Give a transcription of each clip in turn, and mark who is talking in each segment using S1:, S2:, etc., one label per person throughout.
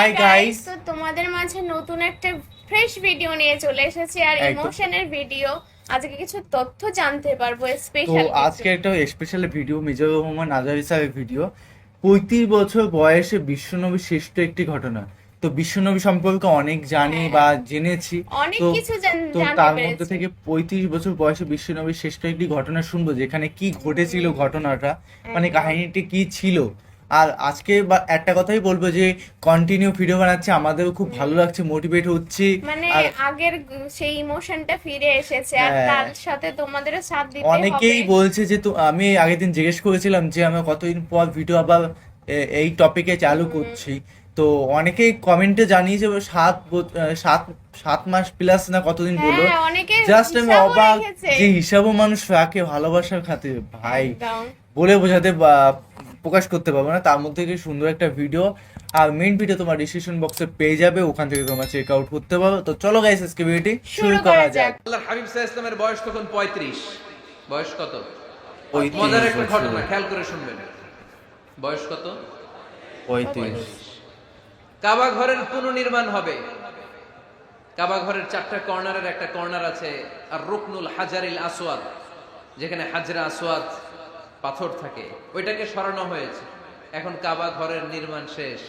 S1: Hi guys
S2: তো তোমাদের মাঝে নতুন একটা ফ্রেশ ভিডিও নিয়ে চলে এসেছি আর ইমোশনের ভিডিও আজকে কিছু তথ্য জানতে পারব
S1: তো
S2: স্পেশাল
S1: আজকে একটা স্পেশাল ভিডিও মিজানুর রহমান আজহার সাহেবের ভিডিও পঁয়ত্রিশ বছর বয়সে বিশ্বনবী শ্রেষ্ঠ একটি ঘটনা। তো বিশ্বনবী সম্পর্কে অনেক জানি বা জেনেছি।
S2: অনেক
S1: তো
S2: কিছু জান-
S1: তো তার মধ্যে থেকে পঁয়ত্রিশ বছর বয়সে বিশ্বনবীর শ্রেষ্ঠ একটি ঘটনা শুনব যেখানে কি ঘটেছিল ঘটনাটা মানে কাহিনীটি কি ছিল। আর আজকে একটা কথাই বলব যে কন্টিনিউ ভিডিও বানাচ্ছে আমাদেরও খুব ভালো লাগছে মোটিভেট হচ্ছে।
S2: মানে আগের সেই ইমোশনটা ফিরে এসেছে আর
S1: হ্যাঁ।
S2: তার সাথে তোমাদেরও সাথ দিতে
S1: অনেকেই বলছে যে তো আমি আগের দিন জিজ্ঞেস করেছিলাম যে আমি কতদিন পর ভিডিও আবার এই টপিকে চালু করছি? তো অনেকেই কমেন্টে জানিয়েছে সাত সাত সাত মাস প্লাস না কতদিন
S2: হ্যাঁ
S1: জাস্ট আমি অবাক যে হিসাবও মানুষ রাখে ভালোবাসার খাতির ভাই। বলে বোঝাতে বা- প্রকাশ করতে পারব না তার মধ্যে থেকে সুন্দর একটা ভিডিও আর মেইন ভিডিও তোমার ডিসক্রিপশন বক্সে পেয়ে যাবে ওখান থেকে তোমরা চেক আউট করতে পারো। তো চলো গাইস আজকে ভিডিওটি শুরু করা যাক।
S3: আল্লাহর হাবিব সাল্লাল্লাহু আলাইহি ইসলামের বয়স তখন পঁয়ত্রিশ। বয়স কত?
S1: পঁয়ত্রিশ
S3: মজার একটা ঘটনা খেয়াল করে শুনবেন। বয়স কত?
S1: পঁয়ত্রিশ।
S3: কাবা ঘরের পুনর্নির্মাণ হবে। কাবা ঘরের চারটা কর্নারের একটা কর্নার আছে আর রুকনুল হাজারিল আসওয়াদ যেখানে হাজরা আসওয়াদ পাথর থাকে। ওইটাকে সরানো হয়েছে। এখন কাবা ঘরের নির্মাণ শেষ।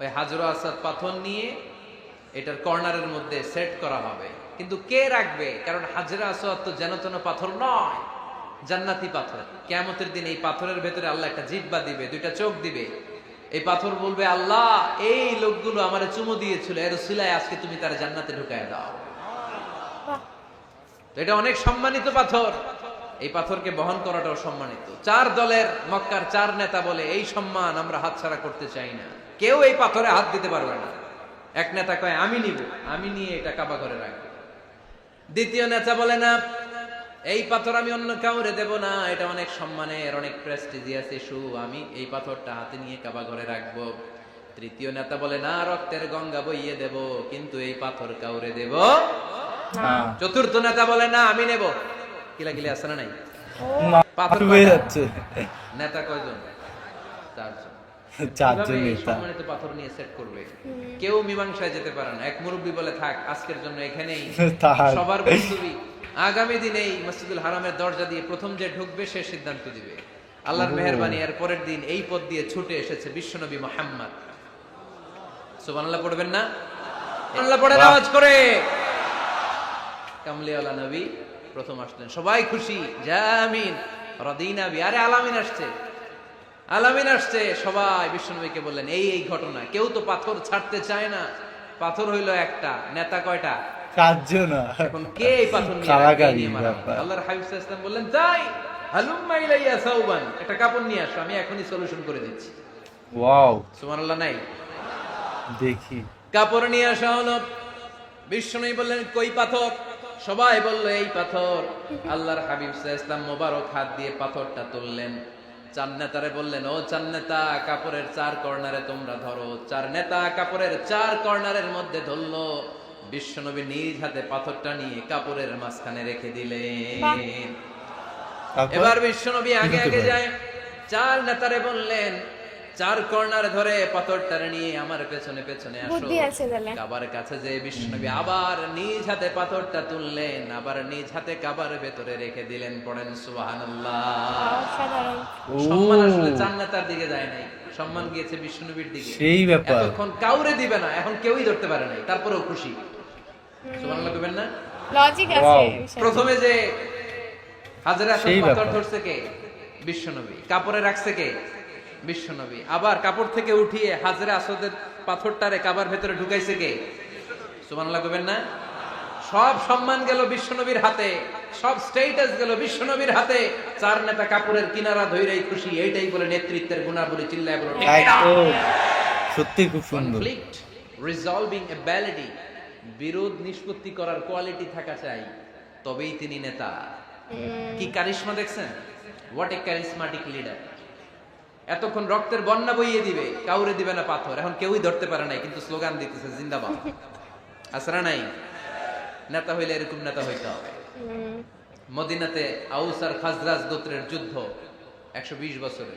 S3: ওই হাজরা আসাদ পাথর নিয়ে এটার কর্নারের মধ্যে সেট করা হবে। কিন্তু কে রাখবে? কারণ হাজরা আসাদ তো যেন তেন পাথর নয় জান্নাতি পাথর। কেমতের দিন এই পাথরের ভেতরে আল্লাহ একটা জিব্বা দিবে দুইটা চোখ দিবে। এই পাথর বলবে আল্লাহ এই লোকগুলো আমার চুমো দিয়েছিল। এর সিলায় আজকে তুমি তার জান্নাতে ঢুকায় দাও। এটা অনেক সম্মানিত পাথর। এই পাথরকে বহন করাটাও সম্মানিত। চার দলের মক্কার চার নেতা বলে এই সম্মান আমরা হাতছাড়া করতে চাই না। কেউ এই পাথরে হাত দিতে পারবে না। এক নেতা কয় আমি নিব। আমি নিয়ে এটা কাবা করে রাখব। দ্বিতীয় নেতা বলে না এই পাথর আমি অন্য কাউরে দেব না। এটা অনেক সম্মানের অনেক প্রেস্টিজিয়াস ইস্যু আমি এই পাথরটা হাতে নিয়ে কাবা ঘরে রাখব। তৃতীয় নেতা বলে না রক্তের গঙ্গা বইয়ে দেব কিন্তু এই পাথর কাউরে দেব?
S1: হ্যাঁ।
S3: চতুর্থ নেতা বলে না আমি নেব। কিলাকিলি আছে না নাই? পাথর
S1: হয়ে যাচ্ছে।
S3: নেতা কয়জন? চারজন।
S1: চারজন নেতা।
S3: সম্মানিত পাথর নিয়ে সেট করবে? কেউ মীমাংসায় যেতে পারে না। এক মুরব্বী বলে থাক আজকের জন্য এখানেই। সবার বান্ধবী আগামী দিনে এই মসজিদুল হারামের দরজা দিয়ে প্রথম যে ঢুকবে সে সিদ্ধান্ত দিবে। আল্লাহর মেহরবানি এর পরের দিন এই পথ দিয়ে ছুটে এসেছে বিশ্বনবী মোহাম্মদ। সুবহানাল্লাহ পড়বেন না? আল্লাহ পড়ে আওয়াজ করে। কামলিওয়ালা নবী প্রথম আসলেন। সবাই খুশি? জামিন রদিনা বি আরে আলামিন আসছে। আলামিন আসছে। সবাই বিশ্বনবীকে বললেন এই এই ঘটনা কেউ তো পাথর ছাড়তে চায় না। পাথর হইল একটা নেতা কয়টা?
S1: চারজন
S3: এখন কে এই পাথর নিয়ে
S1: কারাগারি
S3: রাখবে? এই নিয়ে মারামারি।
S1: ব্যাপার।
S3: আল্লাহর হাবিব সাল্লাল্লাহু বললেন তাই হালুম্মা ইলাইয়া সাউবান একটা কাপড় নিয়ে আসো আমি এখনই সলিউশন করে দিচ্ছি।
S1: ওয়াও।
S3: সুবহানাল্লাহ নাই?
S1: দেখি।
S3: কাপড় নিয়ে আসা হলো। বললেন কই পাথর? সবাই বলল এই পাথর। আল্লাহর হাবিব ইসলাম মোবারক হাত দিয়ে পাথরটা তুললেন। চার নেতারে বললেন ও চার নেতা কাপড়ের চার কর্নারে তোমরা ধরো। চার নেতা কাপড়ের চার কর্নারের মধ্যে ধরলো। বিশ্বনবী নিজ হাতে পাথরটা নিয়ে কাপড়ের মাঝখানে রেখে দিলেন। এবার বিশ্বনবী আগে আগে যায়। চার নেতারে বললেন চার কর্নার ধরে পাথরটারে নিয়ে আমার পেছনে পেছনে আসো।
S2: বুদ্ধি আছে তাহলে।
S3: কাবার কাছে যে বিষ্ণুনবী আবার নিজ হাতে পাথরটা তুললেন আবার নিজ হাতে কাবার ভেতরে রেখে দিলেন পড়েন সুবহানাল্লাহ। সম্মান আসলে চার দিকে যায় নাই সম্মান গিয়েছে বিষ্ণুনবীর দিকে।
S1: সেই ব্যাপার।
S3: এতক্ষণ কাউরে দিবে না এখন কেউই ধরতে পারে নাই তারপরেও খুশি। সুবহানাল্লাহ কইবেন না?
S2: লজিক আছে
S3: প্রথমে যে হাজারে পাথর ধরছে কে? বিশ্বনবী কাপড়ে রাখছে কে? বিশ্বনবী। আবার কাপড় থেকে উঠিয়ে হাজারে আসদের পাথরটারে কাবার ভেতরে ঢুকাইছে কে? সুবহানাল্লাহ কইবেন না? সব সম্মান গেল বিশ্বনবীর হাতে সব স্টেটাস গেল বিশ্বনবীর হাতে। চার নেতা কাপড়ের কিনারা ধইরাই খুশি এইটাই বলে নেতৃত্বের গুণাবলী চিল্লায় বলে
S1: সত্যি খুব সুন্দর।
S3: কনফ্লিক্ট রিজলভিং এবিলিটি বিরোধ নিষ্পত্তি করার কোয়ালিটি থাকা চাই তবেই তিনি নেতা। কি কারিশমা দেখছেন? হোয়াট এ ক্যারিসমাটিক লিডার এতক্ষণ রক্তের বন্যা বইয়ে দিবে কাউরে দিবে না পাথর। এখন কেউই ধরতে পারে নাই কিন্তু স্লোগান দিতেছে জিন্দাবাদ। আসরা নাই? নেতা হইলে এরকম নেতা হইতে হবে। মদিনাতে আউস আর খাজরাজ গোত্রের যুদ্ধ একশো বিশ বছরে।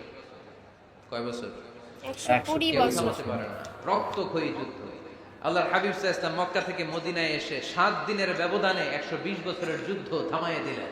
S3: কয় বছর? না। রক্তক্ষয়ী যুদ্ধ। আল্লাহর হাবিব সাল্লাল্লাহু মক্কা থেকে মদিনায় এসে সাত দিনের ব্যবধানে একশো বিশ বছরের যুদ্ধ থামাইয়ে দিলেন।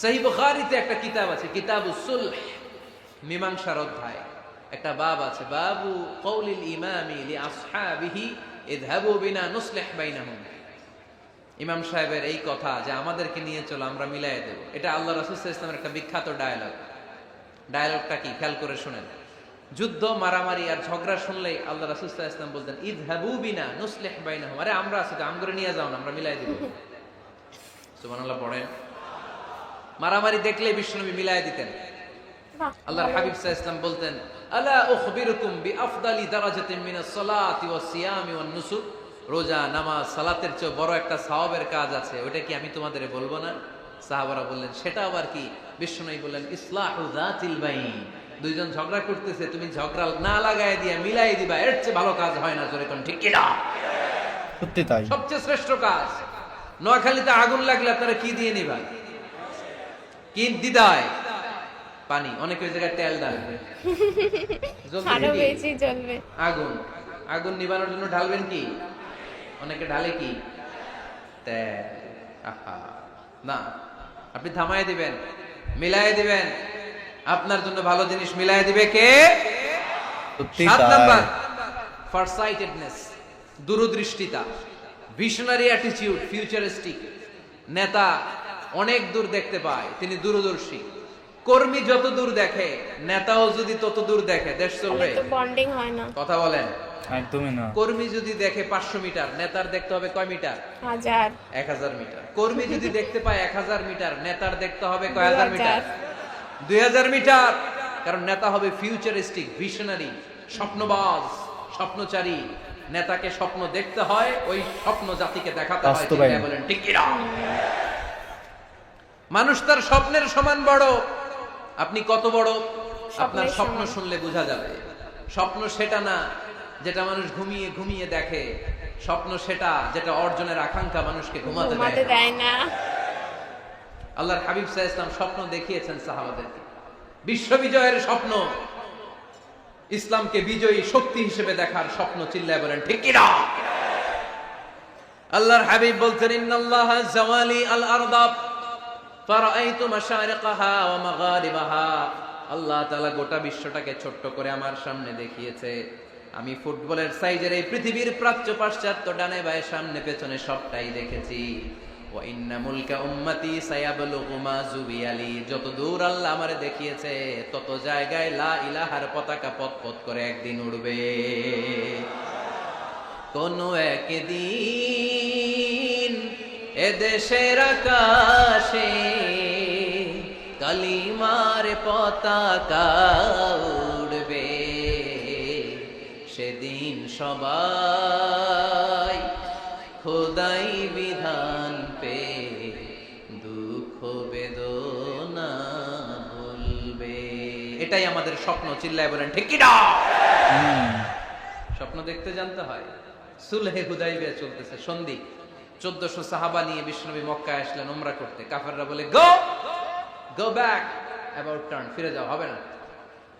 S3: সহি বুখারীতে একটা কিতাব আছে, কিতাবু সুলহ, মীমাংসার অধ্যায়। একটা বাব আছে, বাবু কৌলিল ইমামি লি আসহাবিহি ইযহাবু বিনা নুসলিহ বাইনাহুম। ইমাম সাহেবের এই কথা যে আমাদেরকে নিয়ে চলো, আমরা মিলাই দেব। এটা আল্লাহ রাসূল সাল্লাল্লাহু একটা বিখ্যাত ডায়ালগ। ডায়ালগটা কি? খেয়াল করে শুনেন। যুদ্ধ, মারামারি আর ঝগড়া শুনলেই আল্লাহ রাসূল ওয়াসাল্লাম বলতেন, ইযহাবু বিনা নুসলিহ বাইনাহুম। আরে আমরা আছি তো আমগরে নিয়ে যাও না, আমরা মিলাই দেব। সুবহানাল্লাহ, পড়েন। মারামারি দেখলে বিষ্ণুনবী মিলাই দিতেন। আল্লাহর হাবিব আলাইহি ওয়াসাল্লাম বলতেন আলা উখবিরুকুম বিআফদালি দারাজাতিন মিনাস সালাতি ওয়াস সিয়ামি ওয়ান নুসুক রোজা নামাজ সালাতের চেয়ে বড় একটা সওয়াবের কাজ আছে ওটা কি আমি তোমাদের বলব না? সাহাবারা বললেন সেটা আবার কি? বিষ্ণুনবী বললেন ইসলাহু যাতিল বাইন। দুইজন ঝগড়া করতেছে তুমি ঝগড়া না লাগায় দিয়ে মিলাই দিবা এর চেয়ে ভালো কাজ হয় না জোরে কোন ঠিক কি না
S1: সত্যি তাই।
S3: সবচেয়ে শ্রেষ্ঠ কাজ নোয়াখালীতে আগুন লাগলে আপনারা কি দিয়ে নিবা? কি দিদায়। পানি অনেক ওই জায়গায় তেল ডালবে আরও
S2: বেশি জ্বলবে।
S3: আগুন আগুন নিবানোর জন্য ঢালবেন কি? অনেকে ঢালে কি? তেল। আহা। না আপনি থামাই দিবেন মিলাই দিবেন। আপনার জন্য ভালো জিনিস মিলাই দিবে কে? সাত নাম্বার ফারসাইটেডনেস দূরদৃষ্টিতা ভিশনারি অ্যাটিটিউড ফিউচারিস্টিক নেতা অনেক দূর দেখতে পায় তিনি দূরদর্শী। কর্মী যত দূর দেখে নেতাও যদি তত দূর দেখে দেশ চলবে।
S2: বন্ডিং হয় না।
S3: কথা বলেন।
S1: একদমই না।
S3: কর্মী যদি দেখে পাঁচশো মিটার নেতার দেখতে হবে কয় মিটার?
S2: হাজার।
S3: এক হাজার মিটার। কর্মী যদি দেখতে পায় এক হাজার মিটার নেতার দেখতে হবে কয় হাজার মিটার? দুই হাজার মিটার। কারণ নেতা হবে ফিউচারিস্টিক ভিশনারি স্বপ্নবাজ স্বপ্নচারী। নেতাকে স্বপ্ন দেখতে হয় ওই স্বপ্ন জাতিকে দেখাতে হয়। বলেন ঠিক কিনা? মানুষ তার স্বপ্নের সমান বড়। আপনি কত বড়? আপনার স্বপ্ন শুনলে বোঝা যাবে। স্বপ্ন সেটা না যেটা মানুষ ঘুমিয়ে ঘুমিয়ে দেখে। স্বপ্ন সেটা যেটা অর্জনের আকাঙ্ক্ষা মানুষকে ঘুমাতে দেয় না। আল্লাহর হাবিব সাহা ইসলাম স্বপ্ন দেখিয়েছেন সাহাবাদেরকে বিশ্ব বিজয়ের স্বপ্ন। ইসলামকে বিজয়ী শক্তি হিসেবে দেখার স্বপ্ন চিল্লায় বলেন ঠিক কিনা? আল্লাহর হাবিব বলছেন ইন্নাল্লাহ জাওয়ালি আল আরদাব আল্লাহ গোটা বিশ্বটাকে ছোট্ট করে আমার সামনে দেখিয়েছে। আমি ফুটবলের সাইজের এই পৃথিবীর প্রাচ্য পাশ্চাত্য ডানে বায়ে সামনে পেছনে সবটাই দেখেছি। যত দূর আল্লাহ দেখিয়েছে, তত জায়গায় লা পতাকা করে একদিন একদিন এদেশের আকাশে কালিমার পতাকা উড়বে। সেদিন সবাই খোদাই বিধান পে দুঃখ বেদনা ভুলবে। এটাই আমাদের স্বপ্ন চিল্লায় বলেন ঠিক স্বপ্ন দেখতে জানতে হয়। সুলহে হুদাইবিয়া চলতেছে সন্ধি। চোদ্দশো সাহাবা নিয়ে বিষ্ণবী মক্কায় আসলেন উমরা করতে। কাফেররা বলে go go back about turn ফিরে যাও, হবে না।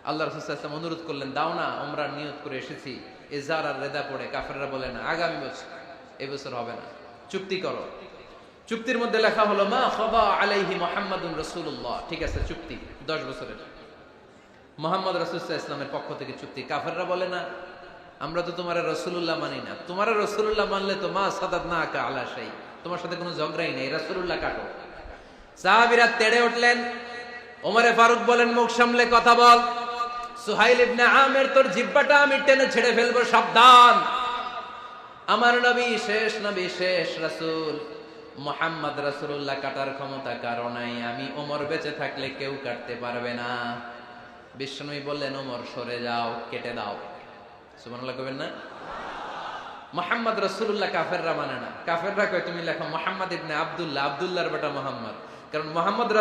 S3: আল্লাহ রসুল অনুরোধ করলেন, দাও না, উমরার নিয়ত করে এসেছি। ইজার আর রেদা পড়ে। কাফেররা বলে, না, আগামী বছর এবছর হবে না। চুক্তি করো। চুক্তির মধ্যে লেখা হলো, মা খবা আলাইহি মোহাম্মদুন রসুল্লাহ ঠিক আছে, চুক্তি, দশ বছরের। মোহাম্মদ রসুল্লাহ ইসলামের পক্ষ থেকে চুক্তি। কাফেররা বলে, না আমরা তো তোমার রসুল্লাহ মানি না। তোমার রসুল্লাহ মানলে তো মা সাদাত না আকা আলা সেই তোমার সাথে কোনো ঝগড়াই নেই রসুল্লাহ কাটো। সাহাবিরা তেড়ে উঠলেন। ওমরে ফারুক বলেন, মুখ সামলে কথা বল। সুহাইল ইবনে আমের, তোর জিব্বাটা আমি টেনে ছেড়ে ফেলব, সাবধান। আমার নবী শেষ নবী, শেষ রাসূল। মোহাম্মদ রাসূলুল্লাহ কাটার ক্ষমতা কারও নাই। আমি ওমর বেঁচে থাকলে কেউ কাটতে পারবে না। বিশ্বনবী বললেন, ওমর, সরে যাও, কেটে দাও। না? মোহাম্মদ রসুল্লাহ কাফেররা মানে না। কাফেররা কয়, তুমি লেখো মোহাম্মদ ইবনে আব্দুল্লাহ, আব্দুল্লাহর বেটা মোহাম্মদ। কারণ মোহাম্মদ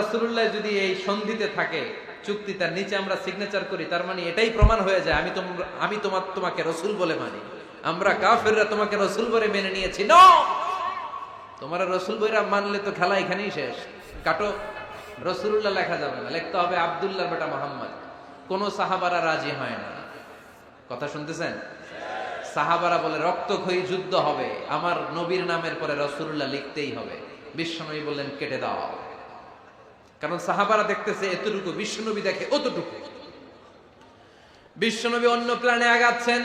S3: যদি এই সন্ধিতে থাকে, চুক্তি তার নিচে আমরা সিগনেচার করি, তার মানে এটাই প্রমাণ হয়ে যায়, আমি আমি তোমার তোমাকে রসুল বলে মানি। আমরা কাফেররা তোমাকে রসুল বলে মেনে নিয়েছি। রসুল বইরা মানলে তো খেলা এখানেই শেষ। কাটো রসুল্লাহ লেখা যাবে না। লিখতে হবে আব্দুল্লাহর বেটা মোহাম্মদ। কোন সাহাবারা রাজি হয় না। কথা শুনতেছেন? সাহাবারা বলে, রক্তক্ষয়ী যুদ্ধ হবে। আমার নবীর নামের পরে রসুল্লাহ লিখতেই হবে। বিশ্বনবী বললেন, কেটে দাও। কারণ সাহাবারা দেখতেছে, এতটুকু। বিশ্বনবী দেখে অতটুকু। বিশ্বনবী অন্য প্ল্যানে আগাচ্ছেন।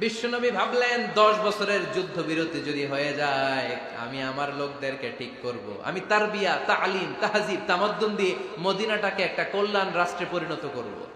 S3: বিশ্বনবী ভাবলেন, দশ বছরের যুদ্ধ বিরতি যদি হয়ে যায়, আমি আমার লোকদেরকে ঠিক করব। আমি তার বিয়া তালিম তাহাজিব, তামাদ্দুন দিয়ে মদিনাটাকে একটা কল্যাণ রাষ্ট্রে পরিণত করব।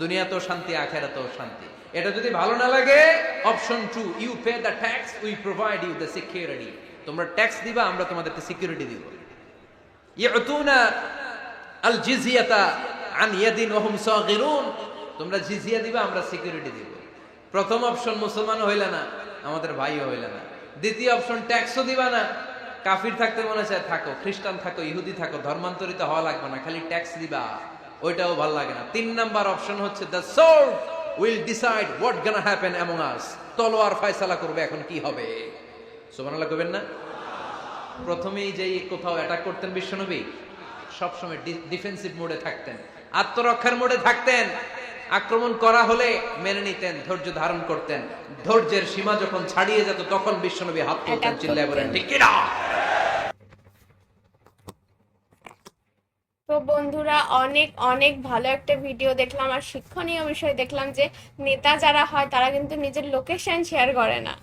S3: দুনিয়াতেও শান্তি, আখেরাতেও শান্তি। এটা যদি ভালো না লাগে option to you pay the tax we provide you the security তোমরা ট্যাক্স দিবা, আমরা তোমাদেরকে সিকিউরিটি দিব। ইয়াতুনা আল জিজিয়াতা আন ইয়াদিন ওহুম সাগিরুন। তোমরা জিজিয়া দিবা, আমরা সিকিউরিটি দিব। প্রথম অপশন মুসলমান হইলে না, আমাদের ভাইও হইলে না। দ্বিতীয় অপশন ট্যাক্সও দিবা না। কাফির থাকতে মনে চায়, থাকো, খ্রিস্টান থাকো, ইহুদি থাকো, ধর্মান্তরিত হওয়া লাগবে না, খালি ট্যাক্স দিবা। ওইটাও ভালো লাগে না। তিন নাম্বার অপশন হচ্ছে the sword will decide what gonna happen among us তলোয়ার ফয়সালা করবে এখন কি হবে? সুবহানাল্লাহ কবেন না? প্রথমেই যেই কোথাও অ্যাটাক করতেন বিশ্বনবী সবসময় ডিফেন্সিভ মোডে থাকতেন। আত্মরক্ষার মোডে থাকতেন। আক্রমণ করা হলে মেনে নিতেন ধৈর্য ধারণ করতেন। ধৈর্যের সীমা যখন ছাড়িয়ে যেত তখন বিশ্বনবী হাত তুলতেন চিল্লায় বলেন। ঠিক কিনা?
S2: তো বন্ধুরা, অনেক অনেক ভালো একটা ভিডিও দেখলাম আর শিক্ষণীয় বিষয় দেখলাম যে নেতা যারা হয়, তারা কিন্তু নিজের লোকেশন শেয়ার করে না।